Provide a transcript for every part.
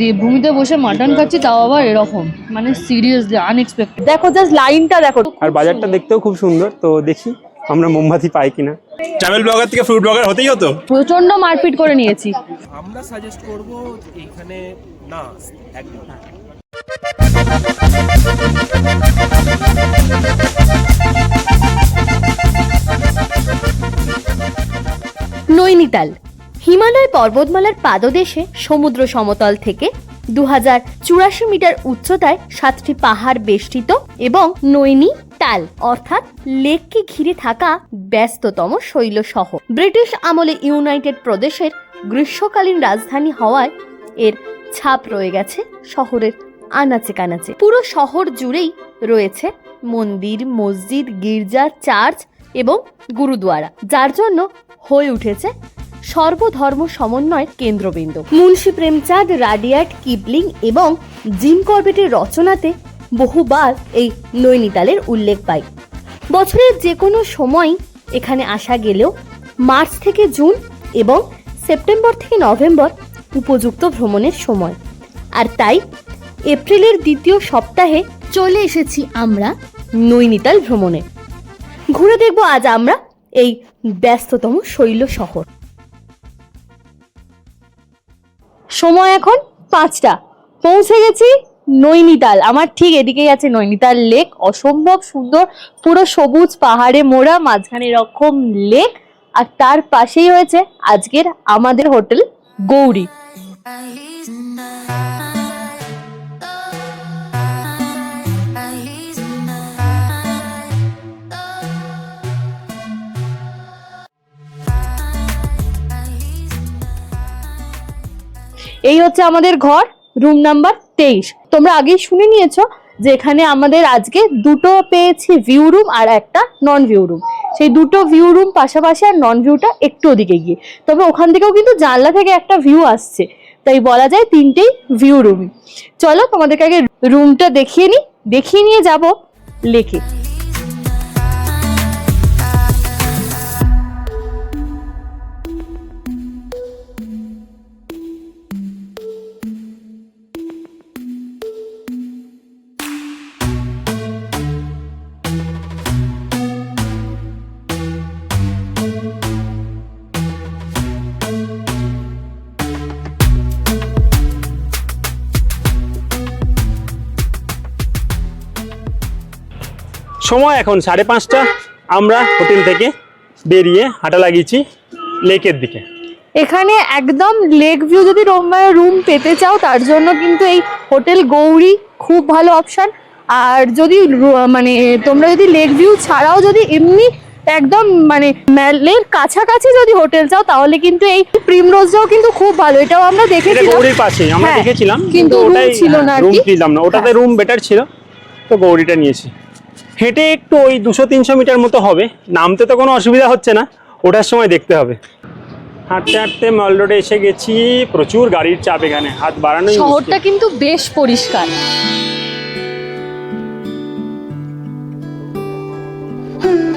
দেবভূমিতে বসে মাটন খাচ্ছি তাও আবার এরকম। মানে সিরিয়াসলি আনএক্সপেক্টেড দেখো জাস্ট লাইনটা দেখো। আর বাজারটা দেখতেও খুব সুন্দর তো দেখি আমরা মোমবাতি পাই কিনা। ট্রাভেল ব্লগার থেকে ফ্রুট ব্লগার হতেই হতো? প্রচণ্ড মারপিট করে নিয়েছি। আমরা সাজেস্ট করব এইখানে না একদম নৈনিতাল। হিমালয় পর্বতমালার পাদদেশে সমুদ্র সমতল থেকে দু চুরাশি মিটার উচ্চতায় সাতটি পাহাড় বেষ্টিত এবং নৈনি তাল, অর্থাৎ লেককে ঘিরে থাকা ব্যস্ততম শৈল শহর ব্রিটিশ আমলে ইউনাইটেড প্রদেশের গ্রীষ্মকালীন রাজধানী হওয়ায় এর ছাপ রয়ে গেছে শহরের আনাচে কানাচে। পুরো শহর জুড়েই রয়েছে মন্দির, মসজিদ গির্জা চার্চ এবং গুরুদুয়ারা, যার জন্য হয়ে উঠেছে সর্বধর্ম সমন্বয়ের কেন্দ্রবিন্দু। মুন্সী প্রেমচাঁদ রাডিয়াট কিপলিং এবং জিম করবেটের রচনাতে বহুবার এই নৈনিতালের উল্লেখ পাই। বছরের যে কোনো সময় এখানে আসা গেলেও মার্চ থেকে জুন এবং সেপ্টেম্বর থেকে নভেম্বর উপযুক্ত ভ্রমণের সময়। আর তাই এপ্রিলের দ্বিতীয় সপ্তাহে চলে এসেছি আমরা নৈনিতাল ভ্রমণে। ঘুরে দেখব আজ আমরা এই ব্যস্ততম শৈল শহর। সময় এখন পাঁচটা। পৌঁছে গেছি নৈনিতাল। আমার ঠিক এদিকেই আছে নৈনিতাল লেক। অসম্ভব সুন্দর। পুরো সবুজ পাহাড়ে মোড়া, মাঝখানে রকম লেক। আর তার পাশেই হয়েছে আজকের আমাদের হোটেল গৌরী। এই হচ্ছে আমাদের ঘর রুম নাম্বার তেইশ। তোমরা আগেই শুনে নিয়েছো যে এখানে আমাদের আজকে দুটো পেয়েছি ভিউ রুম আর একটা নন ভিউ রুম সেই দুটো ভিউ রুম পাশাপাশি আর নন ভিউটা একটু ওদিকে গিয়ে। তবে ওখান থেকেও কিন্তু জানলা থেকে একটা ভিউ আসছে। তাই বলা যায় তিনটেই ভিউ রুম চলো তোমাদেরকে আগে রুমটা দেখিয়ে নিই। দেখিয়ে নিয়ে যাব লেকে। সময় এখন সাড়ে পাঁচটা। আমরা হোটেল থেকে বেরিয়ে হাঁটা লাগিয়েছি লেকের দিকে। এখানে একদম লেক ভিউ যদি রুম পেতে চাও তার জন্য কিন্তু এই হোটেল গৌরী খুব ভালো অপশন আর যদি মানে তোমরা যদি লেক ভিউ ছাড়াও যদি এমনি একদম মানে ম্যালের কাছাকাছি যদি হোটেল চাও তাহলে কিন্তু এই প্রিমরোজটাও কিন্তু খুব ভালো। এটাও আমরা দেখেছিলাম। গৌরীর পাশেই আমরা হ্যাঁ, দেখেছিলাম কিন্তু ওটাই ছিল না আর রুম কি। না ওটাতে রুম বেটার ছিল। তো গৌরীটা নিয়েছি। হেঁটে একটু ওই দুশো তিনশো মিটার মতো হবে। নামতে তো কোনো অসুবিধা হচ্ছে না ওঠার সময় দেখতে হবে। হাঁটতে হাঁটতে মল রোডে এসে গেছি প্রচুর গাড়ির চাপ এখানে হাত বাড়ানো শহরটা কিন্তু বেশ পরিষ্কার। ম্যালোডের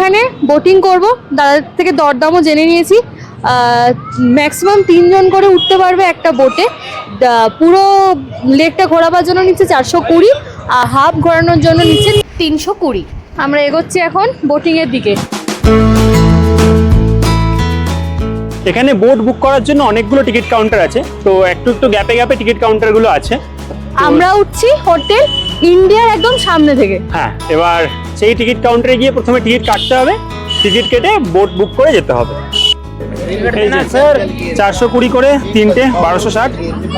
এখানে বোটিং করব। দাদার থেকে দরদামও জেনে নিয়েছি। ম্যাক্সিমাম তিনজন করে উঠতে পারবে একটা বোটে পুরো লেকটা ঘোরাবার জন্য নিচ্ছে চারশো কুড়ি আর হাফ ঘোরানোর জন্য নিচ্ছে তিনশো কুড়ি। আমরা এগোচ্ছি এখন বোটিংয়ের দিকে। এখানে বোট বুক করার জন্য অনেকগুলো টিকিট কাউন্টার আছে। তো একটু একটু গ্যাপে গ্যাপে টিকিট কাউন্টারগুলো আছে। আমরা উঠছি হোটেল ইন্ডিয়ার একদম সামনে থেকে। হ্যাঁ এবার সেই টিকিট কাউন্টারে গিয়ে প্রথমে টিকিট কাটতে হবে টিকিট কেটে বোট বুক করে যেতে হবে। এই যে চারশো কুড়ি করে তিনটে বারোশো ষাট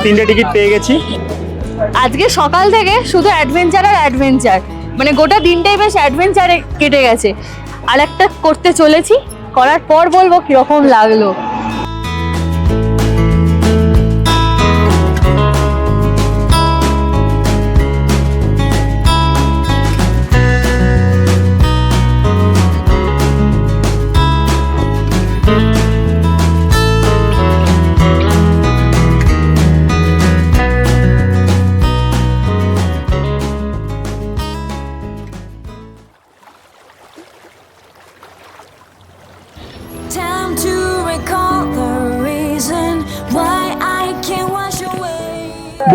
তিনটে টিকিট পেয়ে গেছি। আজকে সকাল থেকে শুধু অ্যাডভেঞ্চার আর অ্যাডভেঞ্চার মানে গোটা দিনটাই বেশ অ্যাডভেঞ্চারে কেটে গেছে। আর একটা করতে চলেছি করার পর বলব কীরকম লাগল।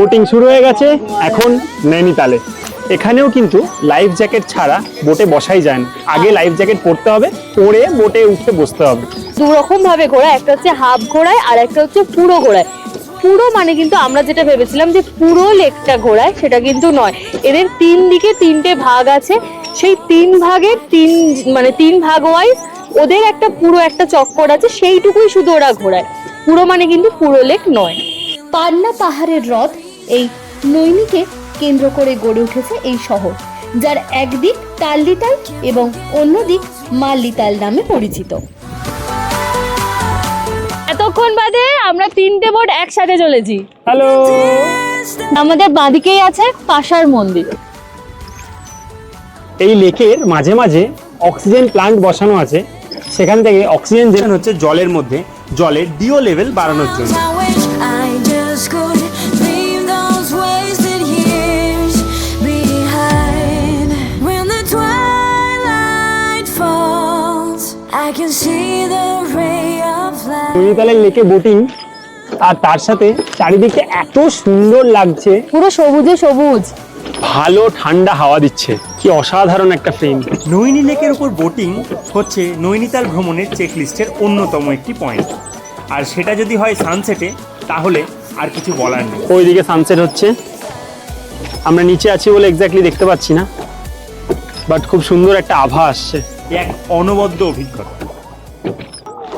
বোটিং শুরু হয়ে গেছে এখন নৈনিতালে। এখানেও কিন্তু লাইফ জ্যাকেট ছাড়া বোটে বসাই যায় না। আগে লাইফ জ্যাকেট পরতে হবে পরে বোটে উঠে বসতে হবে। দু রকম ভাবে ঘোড়া একটা হচ্ছে হাফ ঘোড়ায় আর একটা হচ্ছে পুরো ঘোড়ায়। পুরো মানে কিন্তু আমরা যেটা ভেবেছিলাম যে পুরো লেকটা ঘোরায় সেটা কিন্তু নয়। এদের তিন দিকে তিনটে ভাগ আছে। সেই তিন ভাগের তিন মানে তিন ভাগ ওয়াইজ ওদের একটা পুরো একটা চক্কর আছে সেইটুকুই শুধু ওরা ঘোরায়। পুরো মানে কিন্তু পুরো লেক নয়। পান্না পাহাড়ের হ্রদ এই নৈনিকে কেন্দ্র করে গড়ে উঠেছে এই শহর যার একদিক তাল্লিতাল এবং অন্যদিক মাল্লিতাল নামে পরিচিত। এতক্ষণ বাদে আমরা তিনটে বোট একসাথে চলেছি। হ্যালো। আমাদের বাঁদিকেই আছে পাশার মন্দির। এই লেকের মাঝে মাঝে অক্সিজেন প্লান্ট বসানো আছে সেখান থেকে অক্সিজেন যেটা হচ্ছে জলের মধ্যে জলের ডিও লেভেল বাড়ানোর জন্য। নৈনিতালের লেকে বোটিং আর তার সাথে চারিদিকে এত সুন্দর লাগছে। পুরো সবুজে সবুজ। ভালো ঠান্ডা হাওয়া দিচ্ছে। কি অসাধারণ একটা ফ্রেম নৈনী লেকের উপর বোটিং হচ্ছে নৈনিতাল ভ্রমণের চেকলিস্টের অন্যতম একটি পয়েন্ট আর সেটা যদি হয় সানসেটে তাহলে আর কিছু বলার নেই। ওইদিকে সানসেট হচ্ছে। আমরা নিচে আছি বলে এক্স্যাক্টলি দেখতে পাচ্ছি না। বাট খুব সুন্দর একটা আভা আসছে। এক অনবদ্য অভিজ্ঞতা।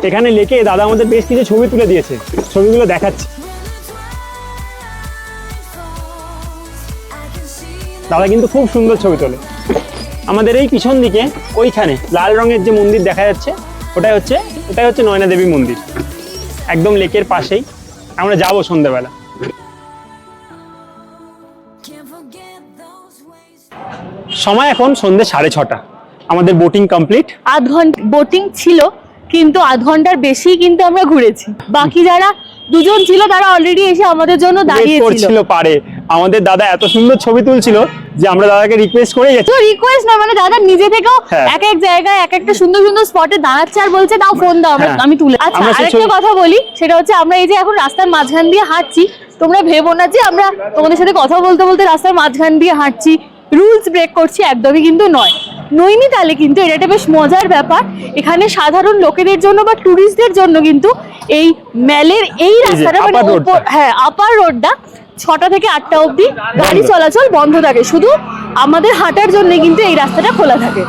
এখানে লেকে দাদা আমাদের বেশ কিছু ছবি তুলে দিয়েছে। ছবিগুলো দেখাচ্ছি। দাদা কিন্তু খুব সুন্দর ছবি তোলে। আমাদের এই পিছন দিকে ওইখানে লাল রঙের যে মন্দির দেখা যাচ্ছে, ওটাই হচ্ছে ওটাই হচ্ছে নয়না দেবী মন্দির। একদম লেকের পাশেই। আমরা যাব সন্ধ্যেবেলা. সময় এখন সন্ধ্যে সাড়ে ছটা। আমাদের বোটিং কমপ্লিট আধ ঘণ্টা বোটিং ছিল। কিন্তু আধ ঘণ্টার বেশি কিন্তু আমরা ঘুরেছি। বাকি যারা দুজন ছিল তারা অলরেডি এসে আমাদের জন্য দাঁড়িয়েছিল। পারে। আমাদের দাদা এত সুন্দর ছবি তুলছিল যে আমরা দাদাকে রিকোয়েস্ট করে গেছি তো রিকোয়েস্ট না মানে দাদা নিজে থেকেও হ্যাঁ। এক এক জায়গায় এক একটা সুন্দর সুন্দর স্পটে দাঁড়াচ্ছে আর বলছে দাও ফোন দাও আমরা- হ্যাঁ। আমি তুলে আচ্ছা আরেকটা কথা বলি সেটা হচ্ছে আমরা এই যে এখন রাস্তার মাঝখান দিয়ে হাঁটছি তোমরা ভেবো না যে আমরা তোমাদের সাথে কথা বলতে বলতে রাস্তার মাঝখান দিয়ে হাঁটছি। রুলস ব্রেক করছি একদমই কিন্তু নয়। নৈনিতালে কিন্তু এটা একটা বেশ মজার ব্যাপার। এখানে সাধারণ লোকেদের জন্য বা ট্যুরিস্টদের জন্য কিন্তু এই ম্যালের এই রাস্তাটা মানে হ্যাঁ আপার রোডটা ছটা থেকে আটটা অবধি গাড়ি চলাচল বন্ধ থাকে। শুধু আমাদের হাঁটার জন্য কিন্তু এই রাস্তাটা খোলা থাকে.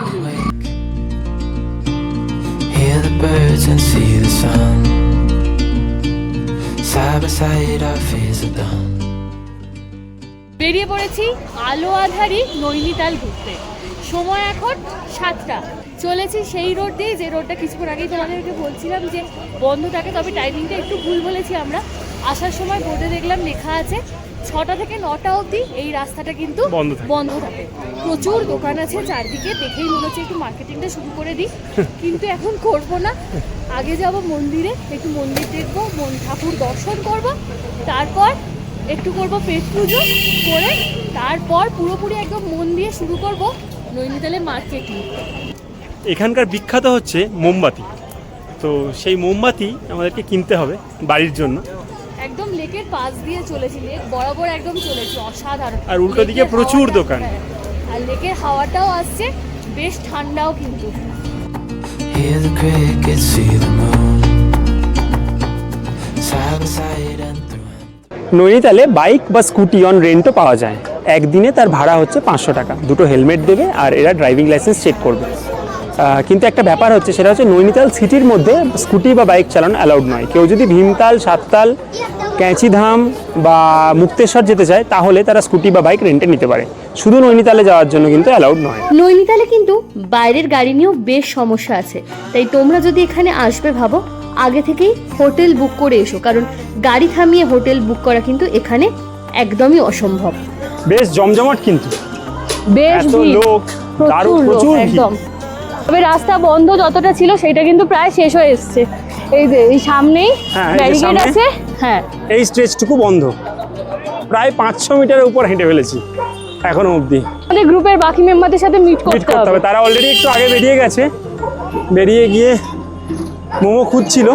বেরিয়ে পড়েছি আলো আধারি নৈনিতাল ঘুরতে। সময় এখন সাতটা। চলেছি সেই রোড দিয়ে যে রোডটা কিছুক্ষণ আগেই তোমাদেরকে বলছিলাম যে বন্ধ থাকে তবে টাইমিংটা একটু ভুল বলেছি আমরা। আসার সময় বোর্ডে দেখলাম লেখা আছে ছটা থেকে নটা অবধি এই রাস্তাটা কিন্তু বন্ধ থাকে। বন্ধ থাকে। প্রচুর দোকান আছে চারদিকে দেখেই মনে হচ্ছে একটু মার্কেটিংটা শুরু করে দিই। কিন্তু এখন করব না। আগে যাব মন্দিরে একটু মন্দির দেখব মন ঠাকুর দর্শন করব তারপর একটু করব পেট পুজো করে তারপর পুরোপুরি একদম মন দিয়ে শুরু করব। নৈনিতালের মার্কেটিং এখানকার বিখ্যাত হচ্ছে মোমবাতি তো সেই মোমবাতি আমাদেরকে কিনতে হবে বাড়ির জন্য একদম লেকের পাশ দিয়ে চলেছি লেক বরাবর একদম চলেছি অসাধারণ আর উল্টো দিকে প্রচুর দোকান। হ্যাঁ, আর লেকের হাওয়াটাও আসছে বেশ ঠান্ডাও কিন্তু Hear the crickets, see the moon. Side by side and through. নৈনিতালে বাইক বা স্কুটি অন রেন্টও পাওয়া যায় একদিনে তার ভাড়া হচ্ছে পাঁচশো টাকা। দুটো হেলমেট দেবে আর এরা ড্রাইভিং লাইসেন্স চেক করবে। কিন্তু একটা ব্যাপার হচ্ছে, সেটা হচ্ছে নৈনিতাল সিটির মধ্যে স্কুটি বা বাইক চালানো অ্যালাউড নয়। কেউ যদি ভীমতাল, সাততাল, ক্যাঁচিধাম বা মুক্তেশ্বর যেতে চায়, তাহলে তারা স্কুটি বা বাইক রেন্টে নিতে পারে। শুধু নৈনিতালে যাওয়ার জন্য কিন্তু অ্যালাউড নয়। নৈনিতালে কিন্তু বাইরের গাড়ি নিয়েও বেশ সমস্যা আছে। তাই তোমরা যদি এখানে আসবে, ভাবো, আগে থেকেই হোটেল বুক করে এসো। কারণ গাড়ি থামিয়ে হোটেল বুক করা কিন্তু এখানে একদমই অসম্ভব। বেশ জমজমাট কিন্তু। বেশ লোক দারুণ প্রচুর একদম। তবে রাস্তা বন্ধ যতটা ছিল সেটা কিন্তু প্রায় শেষ হয়ে এসছে। এই যে এই সামনেই ব্যারিকেড আছে হ্যাঁ। এই স্ট্রেচটুকু বন্ধ। প্রায় পাঁচশো মিটারের উপর হেঁটে ফেলেছি এখনও অবধি। আমাদের গ্রুপের বাকি মেম্বারদের সাথে মিট করতে হবে। তারা অলরেডি একটু আগে বেরিয়ে গেছে। বেরিয়ে গিয়ে মোমো খুঁজছিল।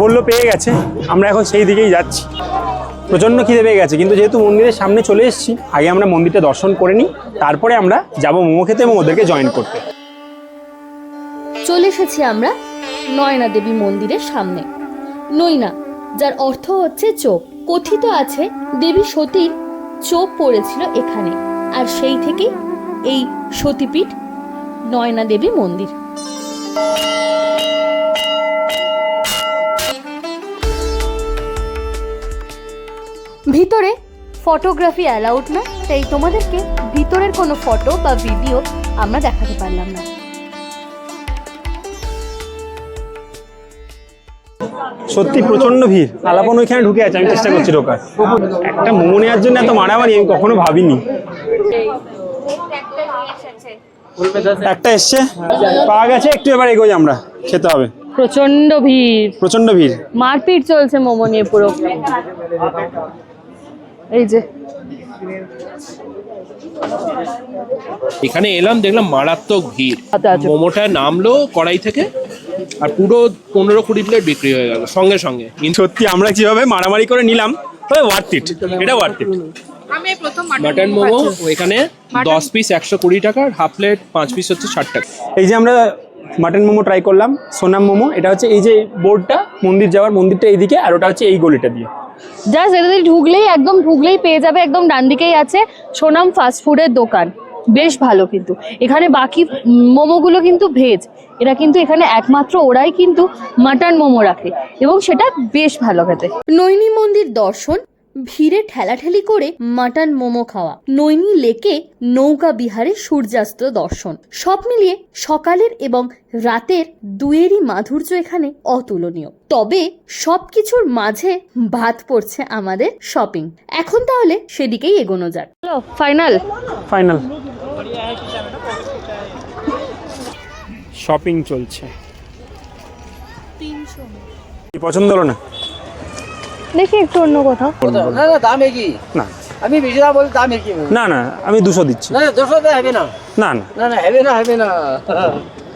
বলল পেয়ে গেছে আমরা এখন সেই দিকেই যাচ্ছি। প্রচণ্ড খিদে পেয়ে গেছে, কিন্তু যেহেতু মন্দিরের সামনে চলে এসেছি, আগে আমরা মন্দিরটা দর্শন করে নিই, তারপরে আমরা যাব মোমো খেতে এবং ওদেরকে জয়েন করতে। চলে এসেছি আমরা নয়না দেবী মন্দিরের সামনে। নৈনা যার অর্থ হচ্ছে চোখ। কথিত আছে, দেবী সতীর চোখ পড়েছিল এখানে, আর সেই থেকে এই সতীপীঠ নয়না দেবী মন্দির। ভিতরে ফটোগ্রাফি অ্যালাউড না তাই তোমাদেরকে ভিতরের কোনো ফটো বা ভিডিও আমরা দেখাতে পারলাম না। সত্যি প্রচণ্ড ভিড়। আলাপন ওইখানে ঢুকে আছে আমি চেষ্টা করছি ঢোকার। একটা মোমো নেওয়ার জন্য এত মারামারি আমি কখনো ভাবিনি। একটা এসছে পাওয়া গেছে একটু এবার এগোই আমরা খেতে হবে। প্রচণ্ড ভিড়। প্রচণ্ড ভিড়। মারপিট চলছে মোমো নিয়ে পুরো। এই যে। এখানে এলাম দেখলাম মারাত্মক ভিড়। মোমোটা নামলো কড়াই থেকে আর পুরো পনেরো কুড়ি প্লেট বিক্রি হয়ে গেল সঙ্গে সঙ্গে। কিন্তু সত্যি আমরা যেভাবে মারামারি করে নিলাম তবে ওয়ার্থ ইট এটা ওয়ার্থ ইট মাটন মোমো এখানে দশ পিস একশো কুড়ি টাকা আর হাফ প্লেট পাঁচ পিস হচ্ছে ষাট টাকা। এই যে আমরা মাটন মোমো ট্রাই করলাম সোনাম মোমো এটা হচ্ছে এই যে বোর্ডটা মন্দির যাওয়ার মন্দিরটা এইদিকে আর ওটা হচ্ছে এই গলিটা দিয়ে। জাস্ট এটাতে ঢুকলেই একদম ঢুকলেই পেয়ে যাবে একদম ডান দিকেই আছে সোনাম ফাস্ট ফুডের দোকান। বেশ ভালো কিন্তু। এখানে বাকি মোমোগুলো কিন্তু ভেজ এরা কিন্তু এখানে একমাত্র ওরাই কিন্তু মাটন মোমো রাখে। এবং সেটা বেশ ভালো খেতে। নৈনী মন্দির দর্শন ভিড়ে ঠেলাঠেলি করে মাটন মোমো খাওয়া। নৈনী লেকে নৌকা বিহারে সূর্যাস্ত দর্শন। সব মিলিয়ে সকালের এবং রাতের দুয়েরই মাধুর্য এখানে অতুলনীয়। তবে সবকিছুর মাঝে বাদ পড়ছে আমাদের শপিং এখন তাহলে সেদিকেই এগোনো যাক। ফাইনাল। ফাইনাল। শপিং চলছে। পছন্দ হলো না? দেখি একটু অন্য কোথাও না না দাম একই। না। আমি বেশি দাম বলি দাম একই। না না আমি দুশো দিচ্ছি। না দুশো তো হবে না। না না। না না হবে না হবে না।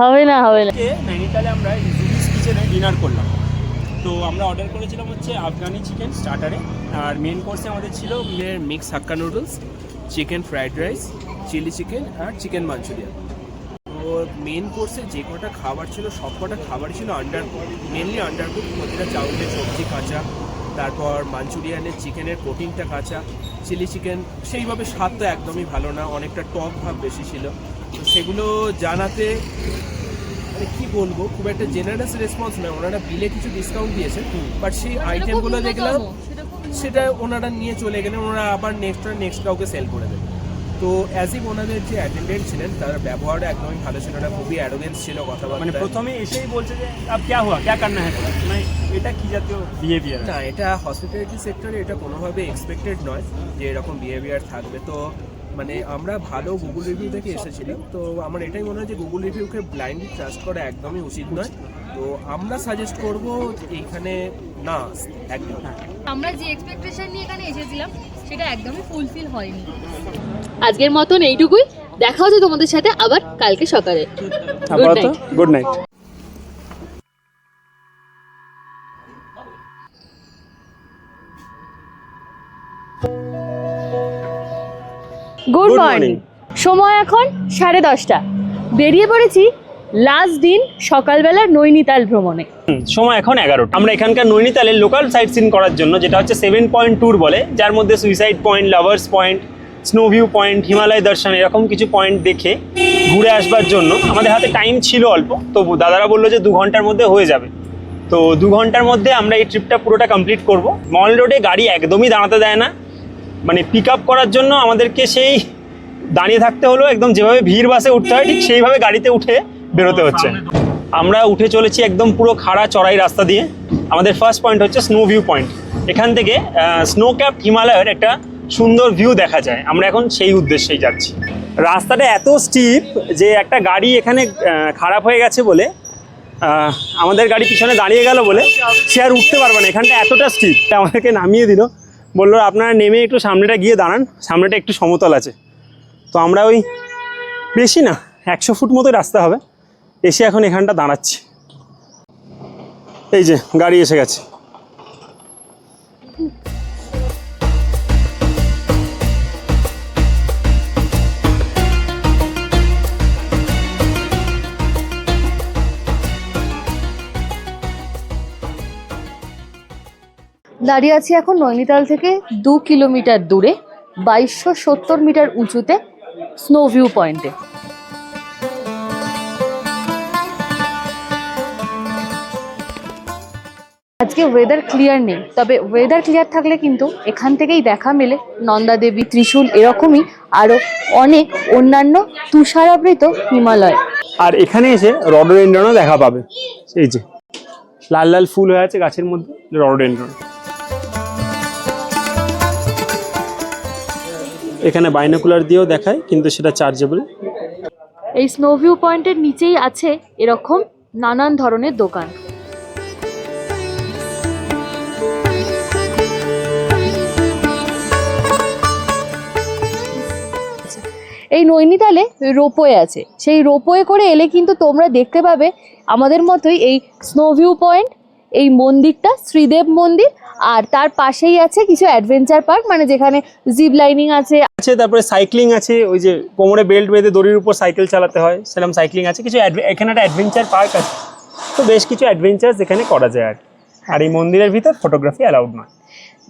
হবে না হবে না। নৈনিতালে আমরা জুবিস কিচেনে ডিনার করলাম। তো আমরা অর্ডার করেছিলাম হচ্ছে আফগানি চিকেন স্টার্টারে আর মেন কোর্সে আমাদের ছিল mix hakka noodles chicken fried rice chilli chicken আর চিকেন মাঞ্চুরিয়ান তো মেন কোর্সে যে কটা খাবার ছিল সব কটা খাবার ছিল আন্ডার মেনলি আন্ডার কুক প্রতিটা চাউলের সবজি কাঁচা তারপর মাঞ্চুরিয়ানের চিকেনের প্রোটিনটা কাঁচা চিলি চিকেন সেইভাবে স্বাদটা তো একদমই ভালো না অনেকটা টক ভাব বেশি ছিল। তো সেগুলো জানাতে মানে কি বলব খুব একটা জেনারেস রেসপন্স নয় ওনারা বিলে কিছু ডিসকাউন্ট দিয়েছে বাট সেই আইটেমগুলো দেখলাম সেটা ওনারা নিয়ে চলে গেলে ওনারা আবার নেক্সট নেক্সট কাউকে সেল করে দেবে। তো অ্যাজ ইফ ওনাদের যে অ্যাটেন্ডেন্ট ছিলেন তার ব্যবহারটা একদমই ভালো ছিল না খুবই অ্যারোগেন্স ছিল কথাবার্তা। মানে প্রথমে এসেই বলছে যে আব ক্যা হুয়া? ক্যা করনা হ্যাঁ মানে এটা কি জাতীয় বিহেভিয়ার না এটা হসপিটালিটি সেক্টরে এটা কোনোভাবে এক্সপেক্টেড নয় যে এরকম বিহেভিয়ার থাকবে। তো মানে আমরা ভালো গুগল রিভিউ থেকে এসেছিলাম। তো আমার এটাই মনে হয় যে গুগল রিভিউকে ব্লাইন্ডলি ট্রাস্ট করা একদমই উচিত নয়। তো আমরা সাজেস্ট করব এইখানে না একদম। আমরা যে এক্সপেকটেশন নিয়ে এখানে এসেছিলাম সেটা একদমই ফুলফিল হয়নি। আজকের মতন এইটুকুই। দেখা হচ্ছে তোমাদের সাথে আবার কালকে সকালে। Good night good night good Good morning সময় এখন সাড়ে দশটা। বেরিয়ে পড়েছি লাস্ট দিন সকালবেলা নৈনিতাল ভ্রমণে। সময় এখন এগারোটা। আমরা এখানকার নৈনিতালের লোকাল সাইট সিন করার জন্য যেটা হচ্ছে সেভেন পয়েন্ট ট্যুর বলে যার মধ্যে suicide point lovers point snow view point Himalaya দর্শন এরকম কিছু পয়েন্ট দেখে ঘুরে আসবার জন্য। আমাদের হাতে টাইম ছিল অল্প তো দাদারা বলল যে দু ঘণ্টার মধ্যে হয়ে যাবে। তো দু ঘণ্টার মধ্যে আমরা এই ট্রিপটা পুরোটা কমপ্লিট করব। মল রোডে গাড়ি একদমই দাঁড়াতে দেয় না। মানে পিক আপ করার জন্য আমাদেরকে সেই দাঁড়িয়ে থাকতে হলো, একদম যেভাবে ভিড় বাসে উঠতে হয়, ঠিক সেইভাবে গাড়িতে উঠে বেরোতে হচ্ছে। আমরা উঠে চলেছি একদম পুরো খাড়া চড়াই রাস্তা দিয়ে। আমাদের ফার্স্ট পয়েন্ট হচ্ছে স্নো ভিউ পয়েন্ট এখান থেকে স্নো ক্যাপ হিমালয়ের একটা সুন্দর ভিউ দেখা যায়। আমরা এখন সেই উদ্দেশ্যেই যাচ্ছি। রাস্তাটা এত স্টিপ যে একটা গাড়ি এখানে খারাপ হয়ে গেছে বলে আমাদের গাড়ি পিছনে দাঁড়িয়ে গেল বলে সে আর উঠতে পারবে না। এখানটা এতটা স্টিপ আমাদেরকে নামিয়ে দিল। বলল, আপনারা নেমে একটু সামনেটা গিয়ে দাঁড়ান। সামনেটা একটু সমতল আছে। তো আমরা ওই বেশি না, একশো ফুট মতো রাস্তা হবে। এসে এখন এখানটা দাঁড়াচ্ছি। এই যে, গাড়ি এসে গেছে। দাঁড়িয়ে আছি এখন নৈনিতাল থেকে দু কিলোমিটার দূরে, বাইশশো সত্তর মিটার উঁচুতে স্নো ভিউ পয়েন্টে আজকে ওয়েদার ক্লিয়ার নেই, তবে ওয়েদার ক্লিয়ার থাকলে কিন্তু এখান থেকেই দেখা মেলে। নন্দা দেবী ত্রিশূল, এরকমই আরও অনেক অন্যান্য তুষারাবৃত হিমালয়। আর এখানে এসে রডোডেন্ড্রনও দেখা পাবে। এই যে, লাল লাল ফুল হয়ে আছে গাছের মধ্যে রডোডেন্ড্রন এখানে বাইনোকুলার দিয়েও দেখায়, কিন্তু সেটা চার্জেবল এই স্নোভিউ পয়েন্টের নিচেই আছে এরকম নানান ধরনের দোকান। এই নৈনিতালে রোপওয়ে আছে। সেই রোপওয়ে করে এলে কিন্তু তোমরা দেখতে পাবে আমাদের মতোই এই স্নোভিউ পয়েন্ট এই মন্দিরটা শ্রীদেব মন্দির আর তার পাশেই আছে কিছু অ্যাডভেঞ্চার পার্ক মানে যেখানে জিপ লাইনিং আছে। আছে তারপরে সাইক্লিং আছে ওই যে কোমরে বেল্ট বেঁধে দড়ির উপর সাইকেল চালাতে হয় সেরকম সাইক্লিং আছে। কিছু এখানে একটা অ্যাডভেঞ্চার পার্ক আছে। তো বেশ কিছু অ্যাডভেঞ্চার এখানে করা যায় আর আর এই মন্দিরের ভিতর ফটোগ্রাফি অ্যালাউড নয়।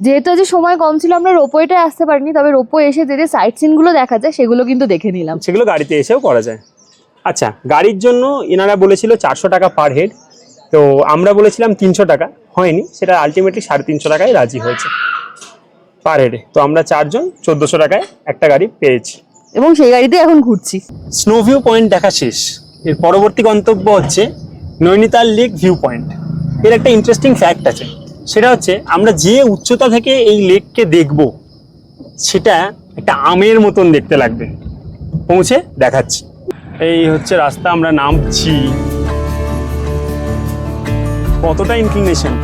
যেহেতু আজ সময় কম ছিল আমরা রোপওয়েটায় আসতে পারিনি তবে রোপওয়ে এসে যে যে সাইট সিনগুলো দেখা যায় সেগুলো কিন্তু দেখে নিলাম। সেগুলো গাড়িতে এসেও করা যায়। আচ্ছা গাড়ির জন্য এনারা বলেছিল চারশো টাকা পার হেড তো আমরা বলেছিলাম তিনশো টাকা হয়নি সেটা আলটিমেটলি সাড়ে তিনশো টাকায় রাজি হয়েছে। পার হেডে তো আমরা চারজন চোদ্দোশো টাকায় একটা গাড়ি পেয়েছি। এবং সেই গাড়িতে এখন ঘুরছি। স্নো ভিউ পয়েন্ট দেখা শেষ। এর পরবর্তী গন্তব্য হচ্ছে নৈনিতাল লেক ভিউ পয়েন্ট এর একটা ইন্টারেস্টিং ফ্যাক্ট আছে। সেটা হচ্ছে আমরা যে উচ্চতা থেকে এই লেককে দেখব সেটা একটা আমের মতন দেখতে লাগবে। পৌঁছে দেখাচ্ছি। এই হচ্ছে রাস্তা আমরা নামছি। কতটা ইনক্লিনেশন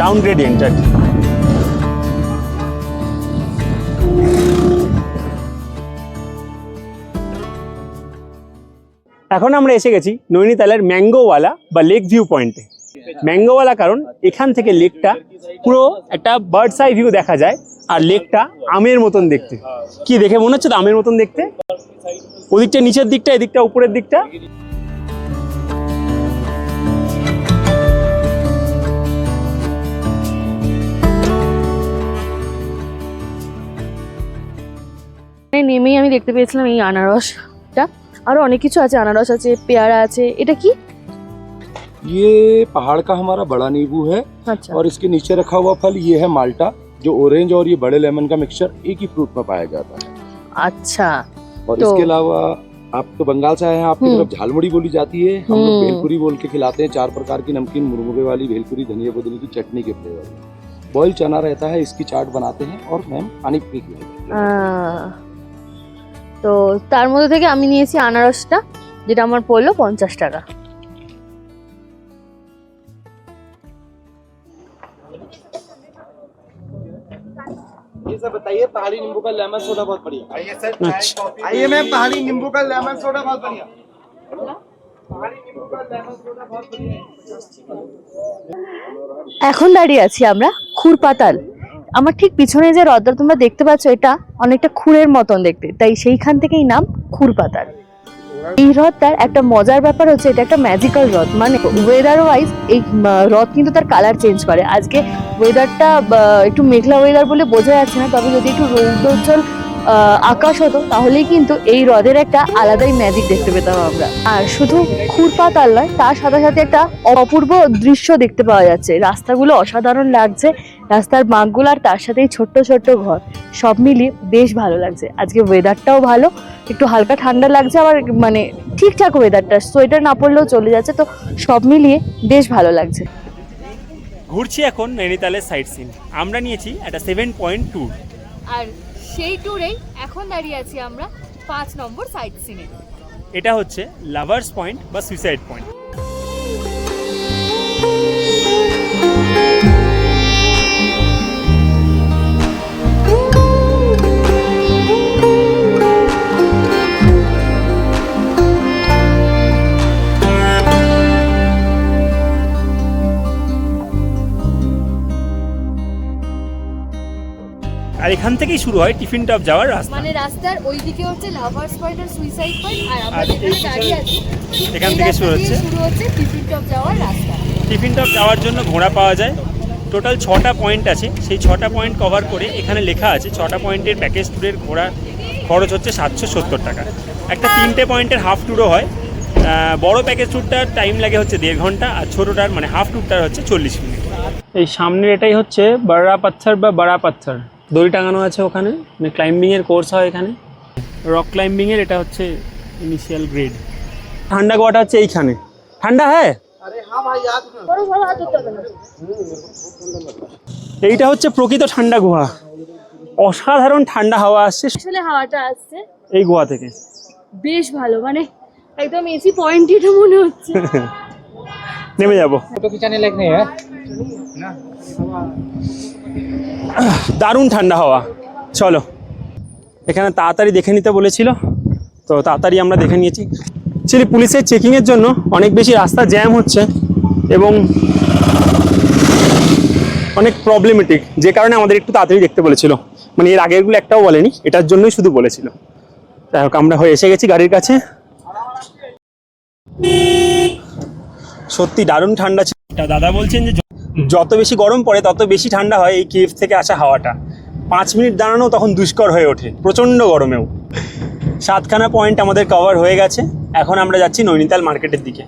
ডাউন গ্রেডিয়েন্ট আর কি এখন আমরা এসে গেছি নৈনিতালের ম্যাঙ্গোওয়ালা বা লেক ভিউ পয়েন্টে ম্যাঙ্গোওয়ালা কারণ এখান থেকে লেকটা পুরো একটা বার্ডস আই ভিউ দেখা যায় আর লেকটা আমের মতন দেখতে। কি দেখে মনে হচ্ছে তো আমের মতন দেখতে? ওদিকটা নিচের দিকটা, এদিকটা উপরের দিকটা? এখানে নেমেই আমি দেখতে পেয়েছিলাম এই আনারসটা আরো অনেক কিছু আছে আনারস আছে পেয়ারা আছে এটা কি ये पहाड़ का हमारा बड़ा नींबू है আচ্ছা और इसके नीचे रखा हुआ फल ये है माल्टा जो ऑरेंज और ये बड़े लेमन का मिक्सचर एक ही फ्रूट में पाया जाता है আচ্ছা और तो- इसके अलावा आप तो बंगाल से आए हैं आपकी हम्म। तरफ झालमुड़ी बोली जाती है हम लोग हम्म। भेलपुरी बोल के खिलाते हैं चार प्रकार की नमकीन मुरमुरे वाली भेलपुरी धनिया बदली की चटनी के फ्लेवर बॉयल चना रहता है इसकी चाट बनाते हैं और मैम पानी पी के আহ, তো তার মধ্যে থেকে আমি নিয়েছি আনারসটা যেটা আমার পড়লো পঞ্চাশ টাকা ये सब बताइए पहाड़ी नींबू का लेमन सोडा बहुत बढ़िया आइए सर আচ্ছা आइए मैम पहाड़ी नींबू का लेमन सोडा बहुत बढ़िया पहाड़ी नींबू का लेमन सोडा बहुत बढ़िया এখন দাঁড়িয়ে আছি আমরা খুরপাতাল আমার ঠিক পিছনে যে হ্রদটা তোমরা দেখতে পাচ্ছ, এটা অনেকটা খুঁড়ের মতন দেখতে। তাই সেইখান থেকেই নাম খুরপাতার এই হ্রদটার একটা মজার ব্যাপার হচ্ছে, এটা একটা ম্যাজিক্যাল হ্রদ মানে ওয়েদার ওয়াইজ এই হ্রদ কিন্তু তার কালার চেঞ্জ করে। আজকে ওয়েদারটা একটু মেঘলা ওয়েদার বলে বোঝা যাচ্ছে না, তবে যদি একটু রৌদ্রোজ্জ্বল আকাশ হতো তাহলেই কিন্তু এই হ্রদের একটা আলাদাই ম্যাজিক দেখতে পেতাম আমরা। আর শুধু খুরপাত খুরপাতাল নয় তার সাথে সাথে একটা অপূর্ব দৃশ্য দেখতে পাওয়া যাচ্ছে। রাস্তাগুলো অসাধারণ লাগছে রাস্তার বাঁকগুলো আর তার সাথেই ছোট্ট ছোট্ট ঘর। সব মিলিয়ে বেশ ভালো লাগছে। আজকে ওয়েদারটাও ভালো একটু হালকা ঠান্ডা লাগছে আবার মানে ঠিকঠাক ওয়েদারটা সোয়েটার না পরলেও চলে যাচ্ছে তো সব মিলিয়ে বেশ ভালো লাগছে। ঘুরছি এখন নৈনিতালের সাইট সিন আমরা নিয়েছি একটা সেভেন পয়েন্ট টু আর সেই ট্যুরেই এখন দাঁড়িয়ে আছি আমরা পাঁচ নম্বর সাইট সিনে এটা হচ্ছে লাভার্স পয়েন্ট বা সুইসাইড পয়েন্ট এখান থেকেই শুরু হয় টিফিন টপ যাওয়ার রাস্তা। মানে রাস্তার ওইদিকে হচ্ছে লাভার্স পয়েন্ট আর সুইসাইড পয়েন্ট আর আমরা যেখানে দাঁড়িয়ে আছি। এখান থেকে শুরু হচ্ছে। শুরু হচ্ছে টিফিন টপ যাওয়ার রাস্তা। টিফিন টপ যাওয়ার জন্য ঘোড়া পাওয়া যায়। টোটাল ছটা পয়েন্ট আছে। সেই ছটা পয়েন্ট কভার করে এখানে লেখা আছে ছটা পয়েন্টের প্যাকেজ ট্যুরের ঘোরা খরচ হচ্ছে সাতশো সত্তর টাকা। একটা তিনটে পয়েন্টের হাফ ট্যুরও হয়। বড় প্যাকেজ ট্যুরটার টাইম লাগে হচ্ছে দেড় ঘণ্টা আর ছোটোটার মানে হাফ ট্যুরটার হচ্ছে চল্লিশ মিনিট। এই সামনের এটাই হচ্ছে বড়া পাথর বা বড়া পাথর। দড়ি টাঙানো আছে ওখানে মানে ক্লাইম্বিংয়ের কোর্স হয় এখানে। রক ক্লাইম্বিংয়ের এটা হচ্ছে ইনিশিয়াল গ্রেড ঠান্ডা গোয়াটা হচ্ছে এইখানে। ঠান্ডা হ্যাঁ? এইটা হচ্ছে প্রকৃত ঠান্ডা গুহা। অসাধারণ ঠান্ডা হাওয়া আসছে। আসলে হাওয়াটা আসছে। এই গুহা থেকে। বেশ ভালো মানে একদম এসি পয়েন্ট এটা মনে হচ্ছে। নেমে যাব। দারুণ ঠান্ডা হাওয়া। চলো। এখানে তাড়াতাড়ি দেখে নিতে বলেছিল। তো তাড়াতাড়ি আমরা দেখে নিয়েছি। অ্যাকচুয়ালি পুলিশের চেকিংয়ের জন্য অনেক বেশি রাস্তা জ্যাম হচ্ছে এবং অনেক প্রবলেমেটিক যে কারণে আমাদের একটু তাড়াতাড়ি দেখতে বলেছিল। মানে এর আগেরগুলো একটাও বলেনি, এটার জন্যই শুধু বলেছিল। যাই হোক, আমরা হয়ে এসে গেছি গাড়ির কাছে। সত্যি দারুণ ঠান্ডা ছিল। দাদা বলছেন যে য- যত বেশি গরম পড়ে তত বেশি ঠান্ডা হয় এই কেভ থেকে আসা হাওয়াটা। পাঁচ মিনিট দাঁড়ানো তখন দুষ্কর হয়ে ওঠে প্রচণ্ড গরমেও। সাতখানা পয়েন্ট আমাদের কভার হয়ে গেছে। এখন আমরা যাচ্ছি নৈনিতাল মার্কেটের দিকে।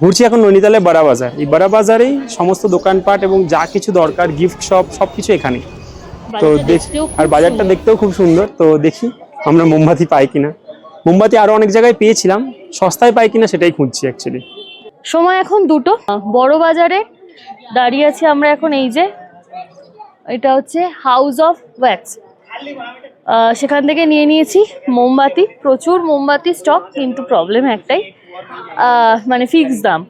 ঘুরছি এখন নৈনিতালে বড়া বাজার। এই বড়া বাজারেই সমস্ত দোকানপাট এবং যা কিছু দরকার গিফট শপ সব কিছু এখানে তো দেখি আর বাজারটা দেখতেও খুব সুন্দর। তো দেখি আমরা মোমবাতি পাই কিনা। মোমবাতি আরও অনেক জায়গায় পেয়েছিলাম। সস্তায় পাই কিনা সেটাই খুঁজছি অ্যাকচুয়ালি সময় এখন দুটো। বড় বাজারে দাঁড়িয়ে আছি আমরা এখন এই যে, এটা হচ্ছে হাউস অফ ওয়্যাক্স সেখান থেকে নিয়ে নিয়েছি মোমবাতি, প্রচুর মোমবাতি স্টক কিন্তু প্রবলেম একটাই মানে ফিক্স দাম।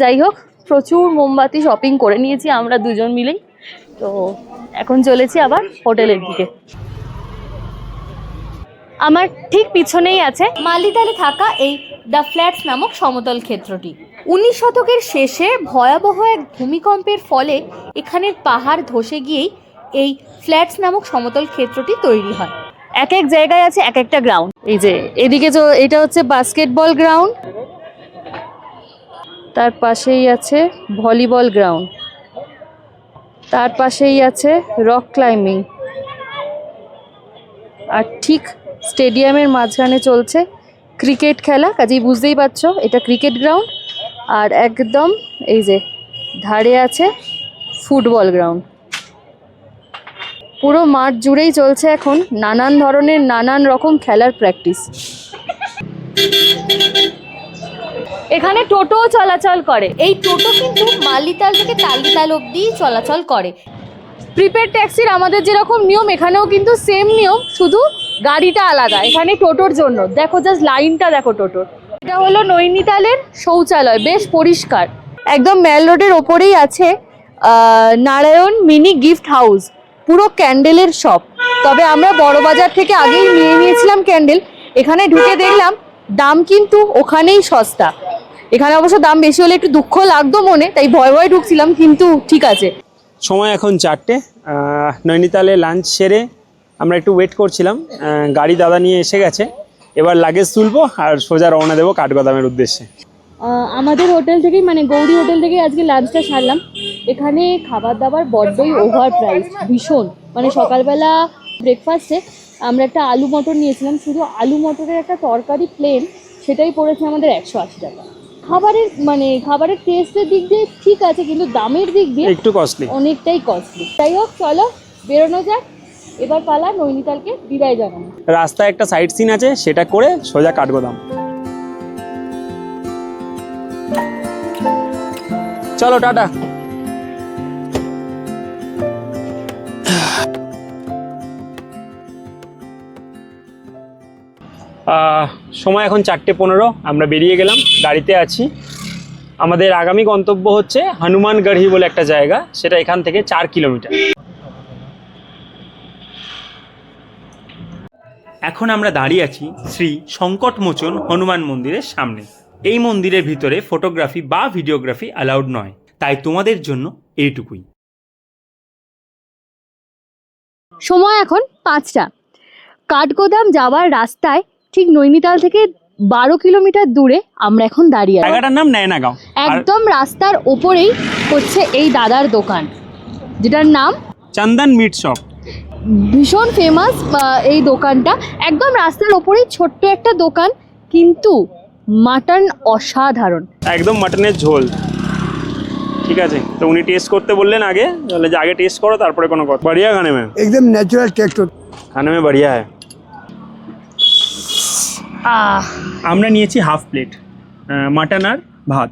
যাই হোক, প্রচুর মোমবাতি শপিং করে নিয়েছি আমরা দুজন মিলেই। তো এখন চলেছি আবার হোটেলের দিকে। আমার ঠিক পিছনেই আছে মালিতালে থাকা এই দ্য ফ্ল্যাটস নামক সমতল ক্ষেত্রটি। উনিশ শতকের শেষে ভয়াবহ এক ভূমিকম্পের ফলে এখানের পাহাড় ধসে গিয়েই এই ফ্ল্যাটস নামক সমতল ক্ষেত্রটি তৈরি হয়। এক এক জায়গায় আছে এক একটা গ্রাউন্ড এই যে, এদিকে এটা হচ্ছে বাস্কেটবল গ্রাউন্ড তার পাশেই আছে ভলিবল গ্রাউন্ড তার পাশেই আছে রক ক্লাইম্বিং আর ঠিক স্টেডিয়ামের মাঝখানে চলছে ক্রিকেট খেলা। কাজেই বুঝতেই পারছ, এটা ক্রিকেট গ্রাউন্ড আর একদম এই যে ধারে আছে ফুটবল গ্রাউন্ড। পুরো মাঠ জুড়েই চলছে এখন নানান ধরনের নানান রকম খেলার প্র্যাকটিস। এখানে টোটোও চলাচল করে। এই টোটো কিন্তু মালিতাল থেকে তালিতাল অবধি চলাচল করে। প্রিপেড ট্যাক্সির আমাদের যেরকম নিয়ম, এখানেও কিন্তু সেম নিয়ম, শুধু গাড়িটা আলাদা। এখানে টোটোর জন্য। দেখো জাস্ট লাইনটা দেখো টোটোর। এটা হলো নৈনিতালের শৌচালয়, বেশ পরিষ্কার। একদম মেল রোডের ওপরেই আছে নারায়ণ মিনি গিফট হাউস, পুরো ক্যান্ডেলের শপ। তবে আমরা বড় বাজার থেকে আগেই নিয়ে নিয়েছিলাম ক্যান্ডেল, এখানে ঢুকে দেখলাম দাম কিন্তু ওখানেই সস্তা। এখানে অবশ্য দাম বেশি হলে একটু দুঃখ লাগতো মনে, তাই ভয় ভয় ঢুকছিলাম, কিন্তু ঠিক আছে। সময় এখন চারটে নৈনিতালে লাঞ্চ সেরে আমরা একটু ওয়েট করছিলাম গাড়ি দাদা নিয়ে এসে গেছে। এবার লাগেজ তুলবো আর সোজা রওনা দেবো কাঠগোদামের উদ্দেশ্যে। আমাদের হোটেল থেকেই মানে গৌরী হোটেল থেকেই আজকে লাঞ্চটা সারলাম। এখানে খাবার দাবার বড্ডই ওভার প্রাইস ভীষণ। মানে সকালবেলা ব্রেকফাস্টে আমরা একটা আলু মটর নিয়েছিলাম শুধু আলু মটরের একটা তরকারি প্লেন সেটাই পড়েছে আমাদের একশো আশি টাকা। খাবারের মানে খাবারের টেস্টের দিক দিয়ে ঠিক আছে কিন্তু দামের দিক দিয়ে একটু কস্টলি অনেকটাই কস্টলি যাই হোক চলো বেরোনো যাক। এবার পালা নৈনিতালকে বিদায় জানানো রাস্তায় একটা সাইড সিন আছে, সেটা করে সোজা কাঠগোদাম। চলো, টাটা। সময় এখন চারটে পনেরো, আমরা বেরিয়ে গেলাম, গাড়িতে আছি। আমাদের আগামী গন্তব্য হচ্ছে হনুমানগড়ি বলে একটা জায়গা, সেটা এখান থেকে চার কিলোমিটার। এখন আমরা দাঁড়িয়ে আছি শ্রী সংকটমোচন হনুমান মন্দিরের সামনে। এই মন্দিরের ভিতরে ফটোগ্রাফি বা ভিডিওগ্রাফি অ্যালাউড নয়। তাই তোমাদের জন্য এইটুকুই। সময় এখন পাঁচটা। কাঠগোদাম যাওয়ার রাস্তায় ঠিক নৈনিতাল থেকে বারো কিলোমিটার দূরে আমরা এখন দাঁড়িয়ে আছি। জায়গাটার নাম নয়নাগাঁও একদম রাস্তার ওপরেই হচ্ছে এই দাদার দোকান। যেটার নাম চন্দন মিট শপ। ভীষণ ফেমাস এই দোকানটা। একদম রাস্তার ওপরেই ছোট্ট একটা দোকান কিন্তু মাটন অসাধারণ। একদম মাটনের ঝোল। ঠিক আছে? তো উনি টেস্ট করতে বললেন আগে বলে যে আগে টেস্ট করো তারপরে কোনো কথা। বাড়িয়া খানে মে? একদম ন্যাচারাল টেস্ট খানে মে বাড়িয়া আমরা নিয়েছি হাফ প্লেট মাটন আর ভাত।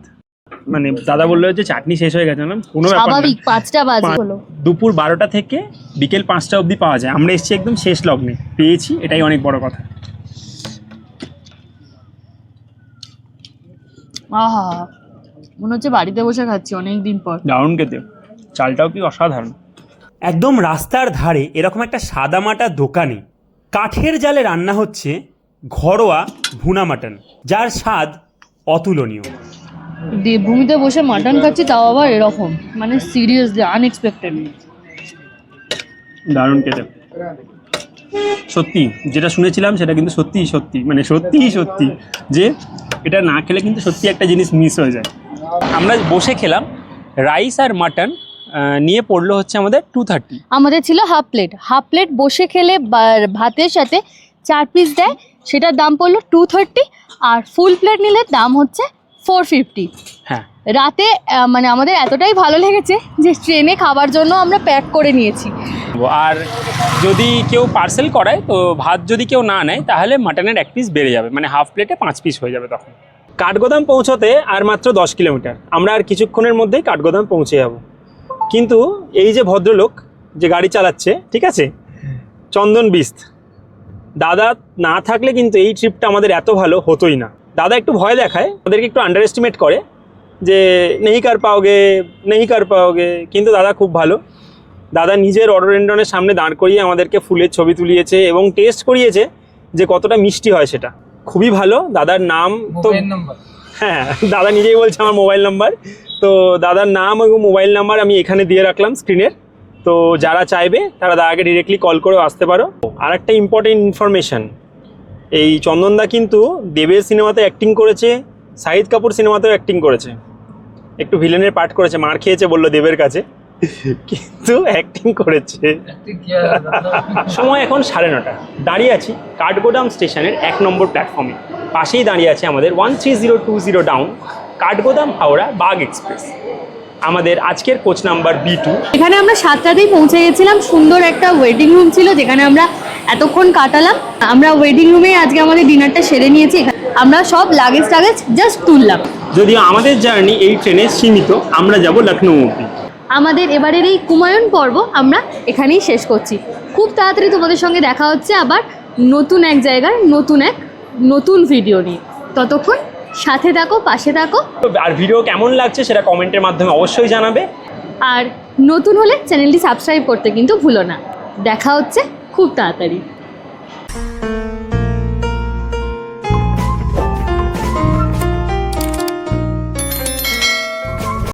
মানে দাদা বলল যে চাটনি শেষ হয়ে গেছে না কোনো স্বাভাবিক পাঁচটা বাজে হলো। দুপুর বারোটা থেকে বিকেল পাঁচটা অবধি পাওয়া যায়। আমরা এসেছি একদম শেষ লগ্নে। পেয়েছি এটাই অনেক বড় কথা। আহা মনে হচ্ছে বাড়িতে বসে খাচ্ছি অনেক দিন পর। দারুণ খেতে। চালটাও কি অসাধারণ। একদম রাস্তার ধারে এরকম একটা সাদামাটা দোকানে কাঠের জালে রান্না হচ্ছে ঘরোয়া ভুনা মাটন যার স্বাদ অতুলনীয়। দেবভূমিতে বসে মাটন খাচ্ছি তাও আবার এরকম। মানে সিরিয়াসলি আনএক্সপেক্টেড দারুণ খেতে। সত্যি যেটা শুনেছিলাম সেটা কিন্তু সত্যিই সত্যি। মানে সত্যিই সত্যি যে এটা না খেলে কিন্তু সত্যি একটা জিনিস মিস হয়ে যায়। আমরা বসে খেলাম রাইস আর মাটন নিয়ে পড়ল হচ্ছে আমাদের টু থার্টি আমাদের ছিল হাফ প্লেট হাফ প্লেট বসে খেলে ভাতের সাথে চার পিস দেয় সেটার দাম পড়ল টু থার্টি আর ফুল প্লেট নিলে দাম হচ্ছে ফোর ফিফটি। হ্যাঁ। রাতে মানে আমাদের এতটাই ভালো লেগেছে যে ট্রেনে খাবার জন্য আমরা প্যাক করে নিয়েছি। আর যদি কেউ পার্সেল করায় তো ভাত যদি কেউ না নেয় তাহলে মাটনের এক পিস বেড়ে যাবে। মানে হাফ প্লেটে পাঁচ পিস হয়ে যাবে তখন। কাঠগোদাম পৌঁছতে আর মাত্র দশ কিলোমিটার। আমরা আর কিছুক্ষণের মধ্যেই কাঠগোদাম পৌঁছে যাব। কিন্তু এই যে ভদ্রলোক যে গাড়ি চালাচ্ছে ঠিক আছে? চন্দন বিস্ত। দাদা না থাকলে কিন্তু এই ট্রিপটা আমাদের এত ভালো হতোই না। দাদা একটু ভয় দেখায় ওদেরকে একটু আন্ডার এস্টিমেট করে যে নেই কার পাওগে নেই কার পাওগে কিন্তু দাদা খুব ভালো। দাদা নিজের অডোরেন্ডনের সামনে দাঁড় করিয়ে আমাদেরকে ফুলের ছবি তুলিয়েছে এবং টেস্ট করিয়েছে যে কতটা মিষ্টি হয় সেটা। খুবই ভালো দাদার নাম তো হ্যাঁ দাদা নিজেই বলছে আমার মোবাইল নাম্বার তো দাদার নাম এবং মোবাইল নাম্বার আমি এখানে দিয়ে রাখলাম স্ক্রিনের তো যারা চাইবে তারা দাদাকে ডিরেক্টলি কল করেও আসতে পারো। আর একটা ইম্পর্টেন্ট ইনফরমেশান এই চন্দনদা কিন্তু দেবের সিনেমাতে অ্যাক্টিং করেছে শাহিদ কাপুর সিনেমাতেও অ্যাক্টিং করেছে। একটু ভিলেনের পার্ট করেছে, মার খেয়েছে বলল দেবের কাছে। কিন্তু অ্যাক্টিং করেছে। সময় এখন সাড়ে নটা। দাঁড়িয়ে আছি কাঠগোদাম স্টেশনের এক নম্বর প্ল্যাটফর্মে পাশেই দাঁড়িয়ে আছে আমাদের one three zero two zero down Kathgodam Howrah Bagh express আমাদের আজকের কোচ নাম্বার বি টু এখানে আমরা সাতটাতেই পৌঁছে গেছিলাম। সুন্দর একটা ওয়েটিং রুম ছিল, যেখানে আমরা এতক্ষণ কাটালাম। আমরা ওয়েডিং রুমে আজকে আমাদের ডিনারটা সেরে নিয়েছি। আমরা সব লাগেজ টাগেজ জাস্ট তুললাম। যদিও আমাদের জার্নি এই ট্রেনে সীমিত আমরা যাব লখনৌ অব্দি আমাদের এবারের এই কুমায়ুন পর্ব আমরা এখানেই শেষ করছি। খুব তাড়াতাড়ি তোমাদের সঙ্গে দেখা হচ্ছে আবার নতুন এক জায়গার নতুন এক নতুন ভিডিও নিয়ে। ততক্ষণ সাথে থাকো পাশে থাকো। আর ভিডিও কেমন লাগছে সেটা কমেন্টের মাধ্যমে অবশ্যই জানাবে। আর নতুন হলে চ্যানেলটি সাবস্ক্রাইব করতে কিন্তু ভুলো না। দেখা হচ্ছে খুব তাড়াতাড়ি।